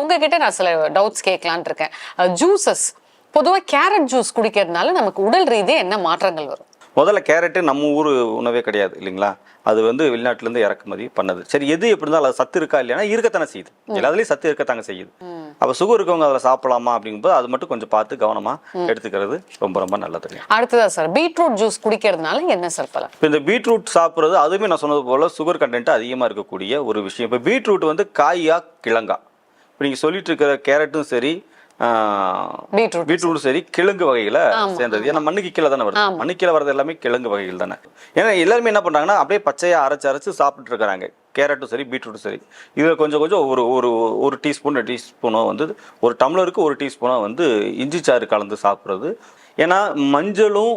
உங்ககிட்ட நான் சில டவுட்ஸ் கேட்கலான் இருக்கேன். ஜூசஸ் பொதுவாக கேரட் ஜூஸ் குடிக்கிறதுனால நமக்கு உடல் ரீதியாக என்ன மாற்றங்கள் வரும்? முதல்ல கேரட்டு நம்ம ஊர் உணவே கிடையாது இல்லைங்களா? அது வந்து வெளிநாட்டிலேருந்து இறக்குமதி பண்ணது. சரி எது எப்படி இருந்தாலும் அது சத்து இருக்கா இல்லையா இருக்கத்தானே செய்யுது. எல்லாத்துலேயும் சத்து இருக்கத்தாங்க செய்யுது. அப்போ சுகர் இருக்கவங்க அதில் சாப்பிடலாமா அப்படிங்கும்போது அது மட்டும் கொஞ்சம் பார்த்து கவனமாக எடுத்துக்கிறது ரொம்ப ரொம்ப நல்லதுங்க அடுத்ததா சார் பீட்ரூட் ஜூஸ் குடிக்கிறதுனால என்ன சார் பலன்? இப்போ இந்த பீட்ரூட் சாப்பிட்றது அதுவுமே நான் சொன்னது போல் சுகர் கண்டென்ட் அதிகமாக இருக்கக்கூடிய ஒரு விஷயம். இப்போ பீட்ரூட் வந்து காயா கிழங்கா. இப்போ நீங்கள் சொல்லிட்டு இருக்கிற கேரட்டும் சரி பீட்ரூட் பீட்ரூட் சரி. கிழங்கு வகையில சேர்ந்தது. ஏன்னா மண்ணுக்கு கீழே தானே வருது. மண்ணுக்கு கீழே வரது எல்லாமே கிழங்கு வகைகள் தானே. ஏன்னா எல்லாருமே என்ன பண்றாங்கன்னா அப்படியே பச்சையா அரைச்சு அரைச்சு சாப்பிட்டு இருக்கிறாங்க. கேரட்டும் சரி பீட்ரூட்டும் சரி. இதில் கொஞ்சம் கொஞ்சம் ஒரு ஒரு ஒரு டீஸ்பூன் டீஸ்பூனோ வந்து ஒரு டம்ளருக்கு ஒரு டீஸ்பூனோ வந்து இஞ்சி சாறு கலந்து சாப்பிட்றது. ஏன்னா மஞ்சளும்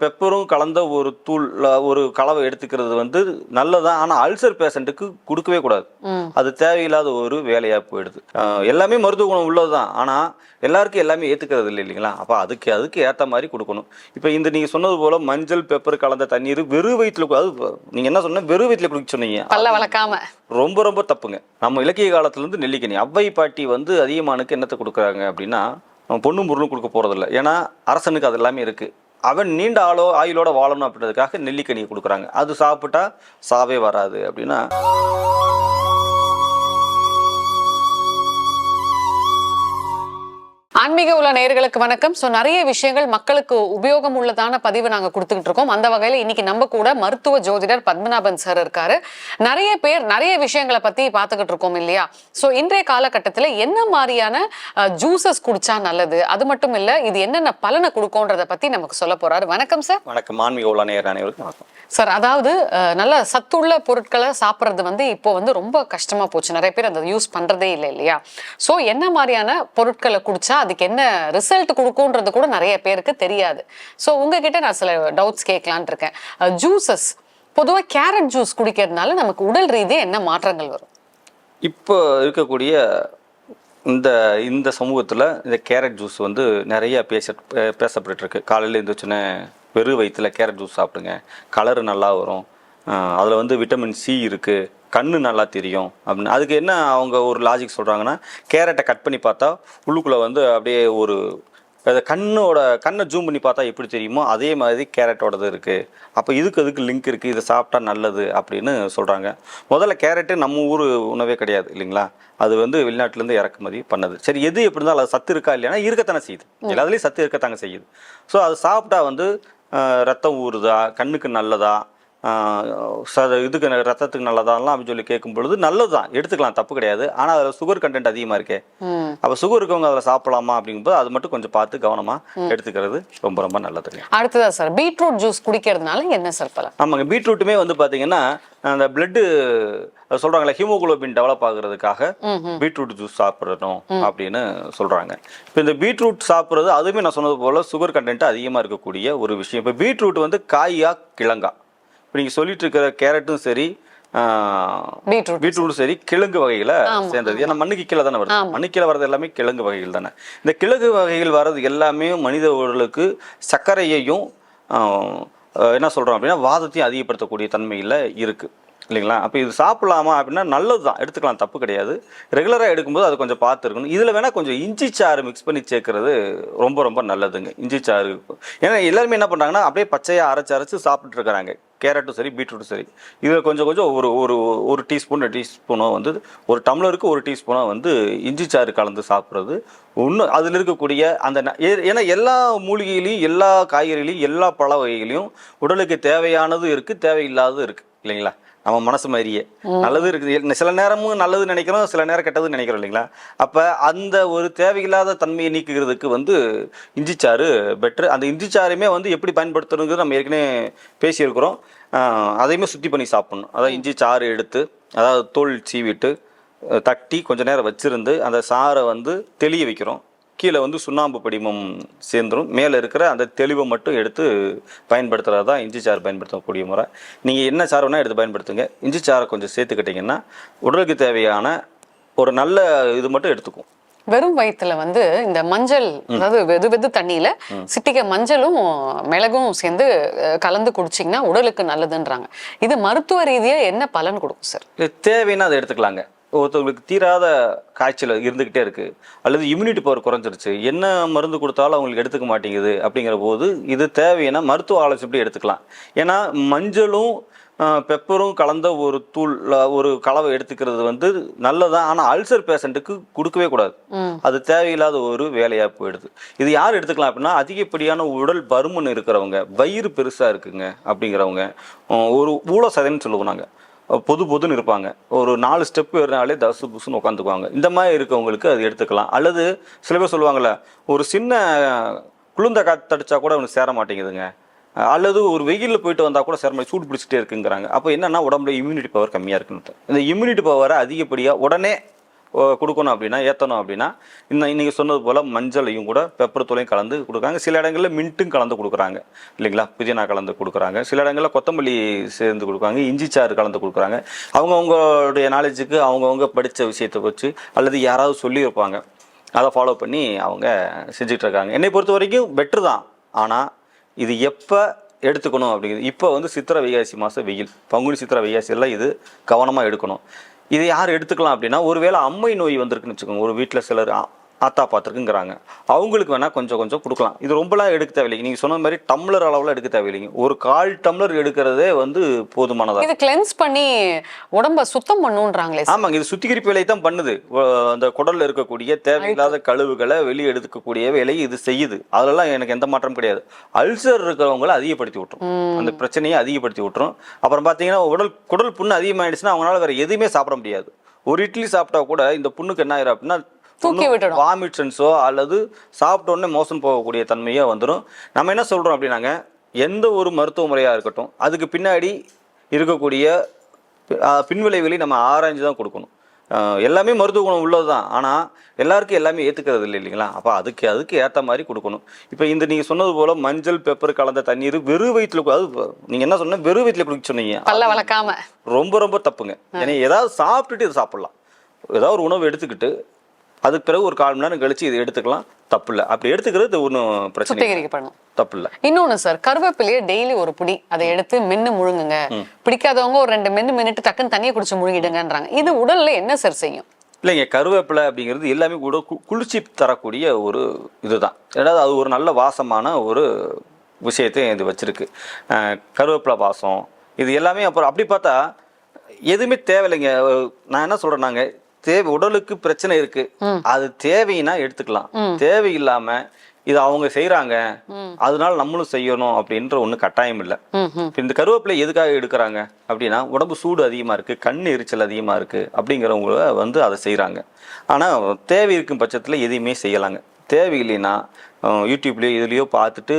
பெப்பரும் கலந்த ஒரு தூள் ஒரு கலவை எடுத்துக்கிறது வந்து நல்லதான் ஆனால் அல்சர் பேஷண்ட்டுக்கு கொடுக்கவே கூடாது. அது தேவையில்லாத ஒரு வேலையாக போயிடுது. எல்லாமே மருத்துவ குணம் உள்ளது தான் ஆனால் எல்லாருக்கும் எல்லாமே ஏற்றுக்கிறது இல்லை இல்லைங்களா? அப்போ அதுக்கு அதுக்கு ஏற்ற மாதிரி கொடுக்கணும். இப்போ இந்த நீங்கள் சொன்னது போல் மஞ்சள் பெப்பர் கலந்த தண்ணீர் வெறும் வயிற்றுல அது நீங்கள் என்ன சொன்ன வெறும் வயிற்றுல குடிக்க சொன்னீங்க? பல்ல வளர்க்காம. ரொம்ப ரொம்ப தப்புங்க. நம்ம இலக்கிய காலத்துலேருந்து நெல்லிக்கனி அவ்வை பாட்டி வந்து அதிகமானுக்கு என்னத்தை கொடுக்குறாங்க அப்படின்னா பொண்ணும் பொருளும் கொடுக்க போகிறதில்ல ஏன்னா அரசனுக்கு அது எல்லாமே இருக்குது அவன் நீண்ட ஆளோ ஆயுளோட வாழணும் அப்படின்றதுக்காக நெல்லிக்கனியை கொடுக்குறாங்க. அது சாப்பிட்டா சாவே வராது அப்படின்னா ஆன்மீக உள்ள நேயர்களுக்கு வணக்கம். ஸோ நிறைய விஷயங்கள் மக்களுக்கு உபயோகம் உள்ளதான பதிவு நாங்கள் கொடுத்துக்கிட்டு இருக்கோம். அந்த வகையில் இன்னைக்கு நம்ம கூட மருத்துவ ஜோதிடர் பத்மநாபன் சார் இருக்காரு. நிறைய பேர் நிறைய விஷயங்களை பத்தி பார்த்துக்கிட்டு இருக்கோம் இல்லையா? ஸோ இன்றைய காலகட்டத்தில் என்ன மாதிரியான ஜூசஸ் குடிச்சா நல்லது? அது மட்டும் இல்லை இது என்னென்ன பலனை கொடுக்கும்ன்றத பத்தி நமக்கு சொல்ல போறாரு. வணக்கம் சார் வணக்கம். ஆன்மீக உள்ள நேர் அனைவருக்கும் வணக்கம். சார் அதாவது நல்ல சத்துள்ள பொருட்களை சாப்பிட்றது வந்து இப்போ வந்து ரொம்ப கஷ்டமா போச்சு. நிறைய பேர் அதை யூஸ் பண்றதே இல்லை இல்லையா? ஸோ என்ன மாதிரியான பொருட்களை குடிச்சா அதுக்கு என்ன ரிசல்ட் கொடுக்கும்ன்றது கூட நிறைய பேருக்கு தெரியாது. ஸோ உங்ககிட்ட நான் சில டவுட்ஸ் கேட்கலான் இருக்கேன். ஜூசஸ் பொதுவாக கேரட் ஜூஸ் குடிக்கிறதுனால நமக்கு உடல் ரீதியாக என்ன மாற்றங்கள் வரும்? இப்போ இருக்கக்கூடிய இந்த இந்த சமூகத்தில் இந்த கேரட் ஜூஸ் வந்து நிறைய பேச பே- பேசப்பட்டுட்டு காலையில் எழுந்திரிச்சோன்னே வெறும் வயிற்றில் கேரட் ஜூஸ் சாப்பிடுங்க. கலரு நல்லா வரும். அதில் வந்து விட்டமின் சி இருக்குது கண்ணு நல்லா தெரியும் அப்படின்னு. அதுக்கு என்ன அவங்க ஒரு லாஜிக் சொல்கிறாங்கன்னா கேரட்டை கட் பண்ணி பார்த்தா உள்ளுக்குள்ளே வந்து அப்படியே ஒரு கண்ணோட கண்ணை ஜூம் பண்ணி பார்த்தா எப்படி தெரியுமோ அதே மாதிரி கேரட்டோடது இருக்குது அப்போ இதுக்கு அதுக்கு லிங்க் இருக்குது இதை சாப்பிட்டா நல்லது அப்படின்னு சொல்கிறாங்க முதல்ல கேரட்டு நம்ம ஊர் உணவே கிடையாது இல்லைங்களா? அது வந்து வெளிநாட்டிலேருந்து இறக்குமதி பண்ணது. சரி எது எப்படி இருந்தாலும் அது சத்து இருக்கா இல்லையா இருக்கத்தானே செய்யுது. எல்லாத்துலேயும் சத்து இருக்கத்தாங்க செய்யுது. ஸோ அது சாப்பிட்டா வந்து ரத்தம் ஊறுதா கண்ணுக்கு நல்லதா ச இதுக்கு ரத்தத்துக்கு நல்லதாலாம் அப்படின்னு சொல்லி கேட்கும் பொழுது நல்லது தான் எடுத்துக்கலாம் தப்பு கிடையாது. ஆனால் அதில் சுகர் கண்டென்ட் அதிகமாக இருக்கே. அப்போ சுகர் இருக்கவங்க அதில் சாப்பிடலாமா அப்படிங்கும்போது அது மட்டும் கொஞ்சம் பார்த்து கவனமாக எடுத்துக்கிறது ரொம்ப ரொம்ப நல்லதுங்க அடுத்ததா சார் பீட்ரூட் ஜூஸ் குடிக்கிறதுனால என்ன சார் பலன்? ஆமாங்க பீட்ரூட்டுமே வந்து பார்த்தீங்கன்னா அந்த பிளட்டு சொல்கிறாங்களே ஹீமோகுளோபின் டெவலப் ஆகுறதுக்காக பீட்ரூட் ஜூஸ் சாப்பிடணும் அப்படின்னு சொல்கிறாங்க இப்போ இந்த பீட்ரூட் சாப்பிட்றது அதுவுமே நான் சொன்னது போல் சுகர் கண்டென்ட் அதிகமாக இருக்கக்கூடிய ஒரு விஷயம். இப்போ பீட்ரூட் வந்து காயா கிழங்கா. இப்போ நீங்கள் சொல்லிட்டு இருக்கிற கேரட்டும் சரி பீட்ரூட் பீட்ரூட் சரி. கிழங்கு வகையில சேர்ந்தது. ஏன்னா மண்ணுக்கு கீழே தானே வருது. மண்ணுக்கு கீழே வரது எல்லாமே கிழங்கு வகைகள் தானே. இந்த கிழங்கு வகைகள் வர்றது எல்லாமே மனித உடலுக்கு சர்க்கரையையும் என்ன சொல்றோம் அப்படின்னா வாதத்தையும் அதிகப்படுத்தக்கூடிய தன்மையில் இருக்கு. இல்லைங்களா? அப்போ இது சாப்பிடலாமா அப்படின்னா நல்லது தான் எடுத்துக்கலாம். தப்பு கிடையாது. ரெகுலராக எடுக்கும்போது அது கொஞ்சம் பார்த்து இருக்கணும் இதில் வேணால் கொஞ்சம் இஞ்சி சாறு மிக்ஸ் பண்ணி சேர்க்கறது ரொம்ப ரொம்ப நல்லதுங்க. இஞ்சி சாறு. ஏன்னா எல்லாருமே என்ன பண்ணுறாங்கன்னா அப்படியே பச்சையாக அரைச்சு அரைச்சு சாப்பிட்டுட்டு இருக்கிறாங்க. கேரட்டும் சரி பீட்ரூட்டும் சரி. இதில் கொஞ்சம் கொஞ்சம் ஒரு ஒரு ஒரு டீஸ்பூன் டீஸ்பூனோ வந்து ஒரு டம்ளருக்கு ஒரு டீஸ்பூனோ வந்து இஞ்சி சாறு கலந்து சாப்பிட்றது. இன்னும் அதில் இருக்கக்கூடிய அந்த ந- ஏன்னா எல்லா மூலிகையிலையும் எல்லா காய்கறிகளையும் எல்லா பழ வகைகளையும் உடலுக்கு தேவையானதும் இருக்குது தேவையில்லாததும் இருக்குது இல்லைங்களா? நம்ம மனசு மாதிரியே. நல்லது இருக்குது. சில நேரமும் நல்லது நினைக்கிறோம் சில நேரம் கெட்டது நினைக்கிறோம் இல்லைங்களா? அப்போ அந்த ஒரு தேவையில்லாத தன்மையை நீக்குகிறதுக்கு வந்து இஞ்சிச்சாறு பெட்ரு அந்த இஞ்சிச்சாறுமே வந்து எப்படி பயன்படுத்தணுங்கிறது நம்ம ஏற்கனவே பேசியிருக்கிறோம். அதையுமே சுத்தி பண்ணி சாப்பிடணும். அதாவது இஞ்சி சாறு எடுத்து அதாவது தோல் சீவிட்டு தட்டி கொஞ்ச நேரம் வச்சிருந்து அந்த சாறை வந்து தெளிய வைக்கிறோம். கீழே வந்து சுண்ணாம்பு படிமம் சேர்ந்துரும். மேலே இருக்கிற அந்த தெளிவை மட்டும் எடுத்து பயன்படுத்துறது தான் இஞ்சி சாறு பயன்படுத்தக்கூடிய முறை. நீங்கள் என்ன சாறு வேணால் எடுத்து பயன்படுத்துங்க. இஞ்சி சாறை கொஞ்சம் சேர்த்துக்கிட்டிங்கன்னா உடலுக்கு தேவையான ஒரு நல்ல இது மட்டும் எடுத்துக்கும். வெறும் வயிற்றுல வந்து இந்த மஞ்சள் அதாவது வெது வெது தண்ணியில சிட்டிகை மஞ்சளும் மிளகும் சேர்ந்து கலந்து குடிச்சிங்கன்னா உடலுக்கு நல்லதுன்றாங்க. இது மருத்துவ ரீதியா என்ன பலன் கொடுக்கும் சார்? இது தேவைன்னா அதை எடுத்துக்கலாங்க. ஒருத்தவங்களுக்கு தீராத காய்ச்சல் இருந்துக்கிட்டே இருக்கு. அல்லது இம்யூனிட்டி பவர் குறைஞ்சிருச்சு. என்ன மருந்து கொடுத்தாலும் அவங்களுக்கு எடுத்துக்க மாட்டேங்குது அப்படிங்கிற போது இது தேவைன்னா மருத்துவ ஆலோசனை எடுத்துக்கலாம். ஏன்னா மஞ்சளும் பெப்பரும் கலந்த ஒரு தூள் ஒரு கலவை எடுத்துக்கிறது வந்து நல்லதான் ஆனால் அல்சர் பேஷண்ட்டுக்கு கொடுக்கவே கூடாது. அது தேவையில்லாத ஒரு வேலையாக போயிடுது. இது யார் எடுத்துக்கலாம் அப்படின்னா அதிகப்படியான உடல் பருமன் இருக்கிறவங்க வயிறு பெருசாக இருக்குங்க அப்படிங்கிறவங்க ஒரு ஊழ சதைன்னு சொல்லுவோம் நாங்கள் பொது பொதுன்னு இருப்பாங்க. ஒரு நாலு ஸ்டெப் ஏறினாலே தசு புசுன்னு உட்காந்துக்குவாங்க இந்த மாதிரி இருக்கவங்களுக்கு அது எடுத்துக்கலாம். அல்லது சில பேர் சொல்லுவாங்கள்ல ஒரு சின்ன குளிர்ந்த காத்தடிச்சா கூட அவனுக்கு சேர மாட்டேங்குதுங்க. அல்லது ஒரு வெயிலில் போயிட்டு வந்தால் கூட சேர மாதிரி சூடு பிடிச்சிட்டே இருக்குங்கிறாங்க. அப்போ என்னென்னா உடம்புல இம்யூனிட்டி பவர் கம்மியாக இருக்குன்னு இந்த இம்யூனிட்டி பவரை அதிகப்படியாக உடனே கொடுக்கணும் அப்படின்னா ஏற்றணும் அப்படின்னா இந்த இன்றைக்கி சொன்னது போல் மஞ்சளையும் கூட பெப்பர் தூளையும் கலந்து கொடுக்குறாங்க. சில இடங்களில் மின்ட்டும் கலந்து கொடுக்குறாங்க. இல்லைங்களா? புதினா கலந்து கொடுக்குறாங்க. சில இடங்களில் கொத்தமல்லி சேர்ந்து கொடுக்குறாங்க. இஞ்சி சாறு கலந்து கொடுக்குறாங்க. அவங்கவுங்களுடைய நாலேஜுக்கு அவங்கவுங்க படித்த விஷயத்தை வச்சு அல்லது யாராவது சொல்லியிருப்பாங்க. அதை ஃபாலோ பண்ணி அவங்க செஞ்சுட்டு இருக்காங்க என்னை பொறுத்த வரைக்கும் பெட்ரு தான். ஆனால் இது எப்போ எடுத்துக்கணும் அப்படிங்கிறது இப்போ வந்து சித்திரை வைகாசி மாதம் வெயில். பங்குனி சித்திரை வைகாசி எல்லாம் இது கவனமாக எடுக்கணும். இதை யார் எடுத்துக்கலாம் அப்படின்னா ஒருவேளை அம்மை நோய் வந்திருக்குன்னு வச்சுக்கோங்க ஒரு வீட்டில் சிலர். ஆத்தா பார்த்துருக்குங்கிறாங்க. அவங்களுக்கு வேணால் கொஞ்சம் கொஞ்சம் கொடுக்கலாம். இது ரொம்பலாம் எடுக்க தேவையில்லைங்க. நீங்கள் சொன்ன மாதிரி டம்ளர் அளவில் எடுக்க தேவையில்லைங்க. ஒரு கால் டம்ளர் எடுக்கிறதே வந்து போதுமானதாக இது கிளென்ஸ் பண்ணி உடம்ப சுத்தம் பண்ணுன்றாங்களே. ஆமாங்க. இது சுத்திகரிப்பு வேலையை தான் பண்ணுது. அந்த குடல்ல இருக்கக்கூடிய தேவையில்லாத கழிவுகளை வெளியே எடுக்கக்கூடிய வேலையை இது செய்யுது. அதெல்லாம் எனக்கு எந்த மாற்றமும் கிடையாது. அல்சர் இருக்கிறவங்கள அதிகப்படுத்தி விட்டுரும். அந்த பிரச்சனையை அதிகப்படுத்தி விட்டுரும். அப்புறம் பார்த்தீங்கன்னா உடல் குடல் புண்ணு அதிகமாயிடுச்சுன்னா அவங்களால வேற எதுவுமே சாப்பிட முடியாது. ஒரு இட்லி சாப்பிட்டா கூட இந்த புண்ணுக்கு என்ன ஆயிரும் அப்படின்னா தூக்கி விட்டுடும். வாமிட் சென்ஸோ அல்லது சாப்பிட்ட உடனே மோசம் போகக்கூடிய தன்மையோ வந்துடும் நம்ம என்ன சொல்றோம் அப்படின்னாங்க எந்த ஒரு மருத்துவ முறையாக இருக்கட்டும் அதுக்கு பின்னாடி இருக்கக்கூடிய பின்விளைவுகளை நம்ம ஆராய்ஞ்சு தான் கொடுக்கணும். எல்லாமே மருத்துவ குணம் உள்ளது தான் ஆனால் எல்லாருக்கும் எல்லாமே ஏற்றுக்கிறது இல்லை இல்லைங்களா? அப்போ அதுக்கு அதுக்கு ஏற்ற மாதிரி கொடுக்கணும். இப்போ இந்த நீங்கள் சொன்னது போல் மஞ்சள் பெப்பர் கலந்த தண்ணீர் வெறும் வயிற்றுல அது நீங்கள் என்ன சொன்ன வெறும் வயிற்றுல குடிக்க சொன்னீங்க. பல்ல வளர்க்காம. ரொம்ப ரொம்ப தப்புங்க. ஏன்னா ஏதாவது சாப்பிட்டுட்டு இது சாப்பிடலாம். ஏதாவது ஒரு உணவு எடுத்துக்கிட்டு அதுக்கு பிறகு ஒரு கால் மணி நேரம் கழிச்சு இது எடுத்துக்கலாம். தப்பு இல்லை அப்படி எடுத்துக்கிறது ஒன்றும் பிரச்சனை தப்பு இல்லை இன்னொன்னு சார் கருவேப்பிலையை டெய்லி ஒரு புடி அதை எடுத்து மென்னு முழுங்குங்க. பிடிக்காதவங்க ஒரு ரெண்டு மென்னு மென்னுட்டு டக்குன்னு தண்ணியை குடிச்சு முழுங்கிடுங்கன்றாங்க. இது உடல்ல என்ன சார் செய்யும்? இல்லைங்க கருவேப்பிலை அப்படிங்கிறது எல்லாமே கூட குளிர்ச்சி தரக்கூடிய ஒரு இதுதான். ஏதாவது அது ஒரு நல்ல வாசமான ஒரு விஷயத்தை இது வச்சிருக்கு. கருவேப்பிலை வாசம் இது எல்லாமே அப்புறம் அப்படி பார்த்தா எதுவுமே தேவையில்லைங்க. நான் என்ன சொல்றேன்னாங்க தேவை உடலுக்கு பிரச்சனை இருக்கு. அது தேவைன்னா எடுத்துக்கலாம். தேவையில்லாம இது அவங்க செய்றாங்க. அதனால நம்மளும் செய்யணும் அப்படின்ற ஒன்றும் கட்டாயம் இல்லை. இந்த கருவேப்பிலை எதுக்காக எடுக்கிறாங்க அப்படின்னா உடம்பு சூடு அதிகமாக இருக்குது கண் எரிச்சல் அதிகமாக இருக்குது அப்படிங்கிறவங்க வந்து அதை செய்கிறாங்க ஆனால் தேவை இருக்கும் பட்சத்தில் எதையுமே செய்யலாங்க. தேவையில்லைன்னா யூடியூப்லேயோ இதுலேயோ பார்த்துட்டு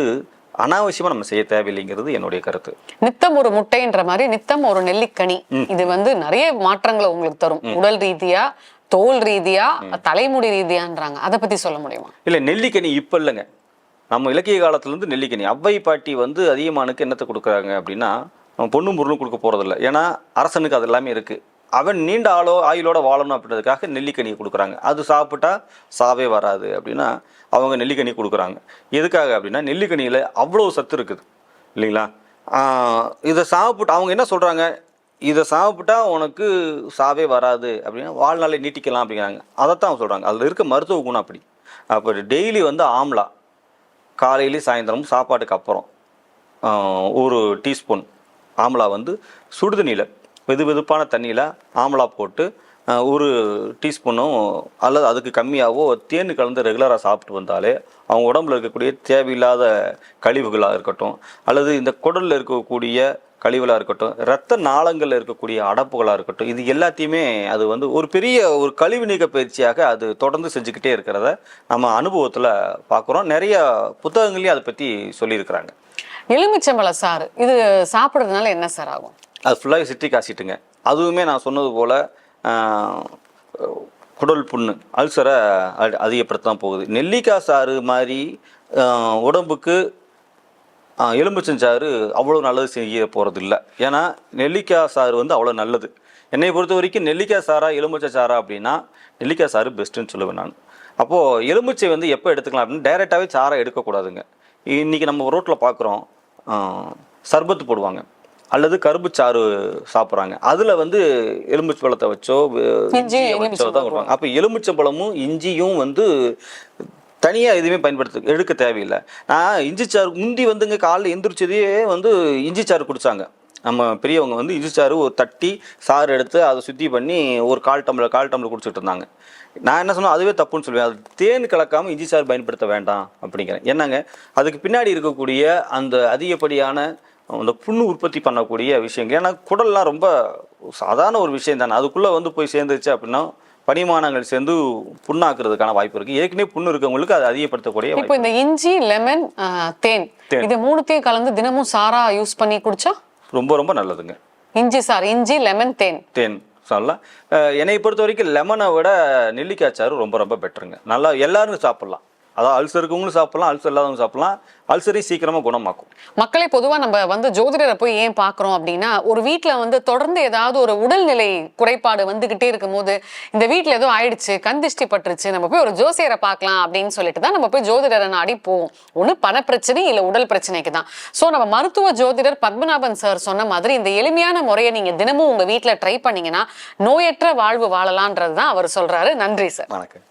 அனாவசியமாக நம்ம செய்ய தேவையில்லைங்கிறது என்னுடைய கருத்து. நித்தம் ஒரு முட்டைன்ற மாதிரி நித்தம் ஒரு நெல்லிக்கனி. இது வந்து நிறைய மாற்றங்களை உங்களுக்கு தரும். உடல் ரீதியா தோல் ரீதியா தலைமுடி ரீதியான்றாங்க. அதை பத்தி சொல்ல முடியுமா? இல்லை நெல்லிக்கனி இப்போ இல்லைங்க. நம்ம இலக்கிய காலத்துலேருந்து நெல்லிக்கனி. அவ்வை பாட்டி வந்து அதிகமானுக்கு என்னத்தை கொடுக்குறாங்க அப்படின்னா அவன் பொண்ணும் பொருளும் கொடுக்க போகிறதில்ல ஏன்னா அரசனுக்கு அது எல்லாமே இருக்குது அவன் நீண்ட ஆளோ ஆயுளோட வாழணும் அப்படின்றதுக்காக நெல்லிக்கனியை கொடுக்குறாங்க. அது சாப்பிட்டா சாவே வராது அப்படின்னா அவங்க நெல்லிக்கனி கொடுக்குறாங்க. எதுக்காக அப்படின்னா நெல்லிக்கனியில் அவ்வளோ சத்து இருக்குது. இல்லைங்களா? இதை சாப்பிட்டு அவங்க என்ன சொல்கிறாங்க இதை சாப்பிட்டா உனக்கு சாவே வராது அப்படின்னா வாழ்நாளை நீட்டிக்கலாம் அப்படிங்கிறாங்க. அதைத்தான் அவங்க சொல்கிறாங்க அதில் இருக்க மருத்துவ குணம் அப்படி. அப்போ டெய்லி வந்து ஆம்லா. காலையிலேயும் சாயந்தரமும் சாப்பாட்டுக்கு அப்புறம் ஒரு டீஸ்பூன் ஆம்லா வந்து சுடுதண்ணியில் வெது வெதுப்பான தண்ணியில் ஆம்லா போட்டு ஒரு டீஸ்பூனும் அல்லது அதுக்கு கம்மியாகவோ தேன் கலந்து ரெகுலராக சாப்பிட்டு வந்தாலே அவங்க உடம்புல இருக்கக்கூடிய தேவையில்லாத கழிவுகளாக இருக்கட்டும் அல்லது இந்த குடலில் இருக்கக்கூடிய கழிவுகளாக இருக்கட்டும் இரத்த நாளங்களில் இருக்கக்கூடிய அடப்புகளாக இருக்கட்டும் இது எல்லாத்தையுமே அது வந்து ஒரு பெரிய ஒரு கழிவு நீக்க பயிற்சியாக அது தொடர்ந்து செஞ்சுக்கிட்டே இருக்கிறத நம்ம அனுபவத்தில் பார்க்குறோம். நிறைய புத்தகங்களையும் அதை பற்றி சொல்லியிருக்கிறாங்க. எலுமிச்சம்பழ சாறு இது சாப்பிட்றதுனால என்ன சார் ஆகும்? அது ஃபுல்லாக சிட்ரிக் ஆசிட்டுங்க அதுவுமே நான் சொன்னது போல் குடல் புண்ணு அல்சரை அ- அதிகப்படுத்த தான் போகுது. நெல்லிக்காய் சாறு மாதிரி உடம்புக்கு ஆஹ், எலும்புச்சஞ்சாறு அவ்வளோ நல்லது செய்ய போகிறது இல்லை ஏன்னா நெல்லிக்காய் சாறு வந்து அவ்வளோ நல்லது. என்னை பொறுத்த வரைக்கும் நெல்லிக்காய் சாரா எலுமிச்சை சாரா அப்படின்னா நெல்லிக்காய் சாறு பெஸ்ட்டுன்னு சொல்லுவேன் நான். அப்போது எலுமிச்சை வந்து எப்போ எடுத்துக்கலாம் அப்படின்னு டைரெக்டாகவே சாரை எடுக்கக்கூடாதுங்க. இன்றைக்கி நம்ம ரோட்டில் பார்க்குறோம் சர்பத்து போடுவாங்க. அல்லது கரும்பு சாறு சாப்பிட்றாங்க. அதுல வந்து எலுமிச்சை பழத்தை வச்சோ வச்சோ எலுமிச்சை தான் கொடுப்பாங்க. அப்போ எலுமிச்சம்பழமும் இஞ்சியும் வந்து தனியா எதுவுமே பயன்படுத்த எடுக்க தேவையில்லை. நான் இஞ்சி சாறு முந்தி வந்துங்க காலைல எந்திரிச்சதே வந்து இஞ்சி சாறு குடிச்சாங்க. நம்ம பெரியவங்க வந்து இஞ்சி சாறு ஒரு தட்டி சாறு எடுத்து அதை சுத்தி பண்ணி ஒரு கால் டம்ளர் கால் டம்ளர் குடிச்சிட்டு இருந்தாங்க. நான் என்ன சொன்னேன் அதுவே தப்புன்னு சொல்லுவேன். அது தேன் கலக்காம இஞ்சி சாறு பயன்படுத்த வேண்டாம் அப்படிங்கிறேன். என்னங்க? அதுக்கு பின்னாடி இருக்கக்கூடிய அந்த அதிகப்படியான அந்த புண்ணு உற்பத்தி பண்ணக்கூடிய விஷயங்கள் ஏன்னா குடல்லாம் ரொம்ப சாதாரண ஒரு விஷயம் தானே. அதுக்குள்ளே வந்து போய் சேர்ந்துருச்சு அப்படின்னா பனிமானங்கள் சேர்ந்து புண்ணாக்குறதுக்கான வாய்ப்பு இருக்கு. ஏற்கனவே புண்ணு இருக்கவங்களுக்கு அது அதிகப்படுத்தக்கூடிய இப்போ இந்த இஞ்சி லெமன் தேன். இது மூணுத்தையும் கலந்து தினமும் சாரா யூஸ் பண்ணி குடிச்சா? ரொம்ப ரொம்ப நல்லதுங்க. இஞ்சி சார் இஞ்சி லெமன் தேன். தேன் சொல்லலாம் என்னை பொறுத்த வரைக்கும் லெமனை விட நெல்லிக்காய் சாறு ரொம்ப ரொம்ப பெட்டருங்க. நல்லா எல்லாரும் சாப்பிடலாம். அதாவது அல்சர் இருக்கவங்களும் சாப்பிடலாம் அல்சர் இல்லாதவங்க சாப்பிடலாம். அல்சரையும் சீக்கிரமாக குணமாக்கும். மக்களே பொதுவா நம்ம வந்து ஜோதிடரை போய் ஏன் பார்க்குறோம் அப்படின்னா ஒரு வீட்ல வந்து தொடர்ந்து ஏதாவது ஒரு உடல்நிலை குறைபாடு வந்துகிட்டே இருக்கும்போது இந்த வீட்ல ஏதோ ஆயிடுச்சு கந்திஷ்டி பட்டுருச்சு நம்ம போய் ஒரு ஜோசியரை பார்க்கலாம் அப்படின்னு சொல்லிட்டு தான் நம்ம போய் ஜோதிடரை நாடி போவோம். ஒண்ணு பண பிரச்சனை இல்ல உடல் பிரச்சனைக்கு தான். ஸோ நம்ம மருத்துவ ஜோதிடர் பத்மநாபன் சார் சொன்ன மாதிரி இந்த எளிமையான முறையை நீங்க தினமும் உங்க வீட்ல ட்ரை பண்ணீங்கன்னா நோயற்ற வாழ்வு வாழலான்றது தான் அவர் சொல்றாரு. நன்றி சார் வணக்கம்.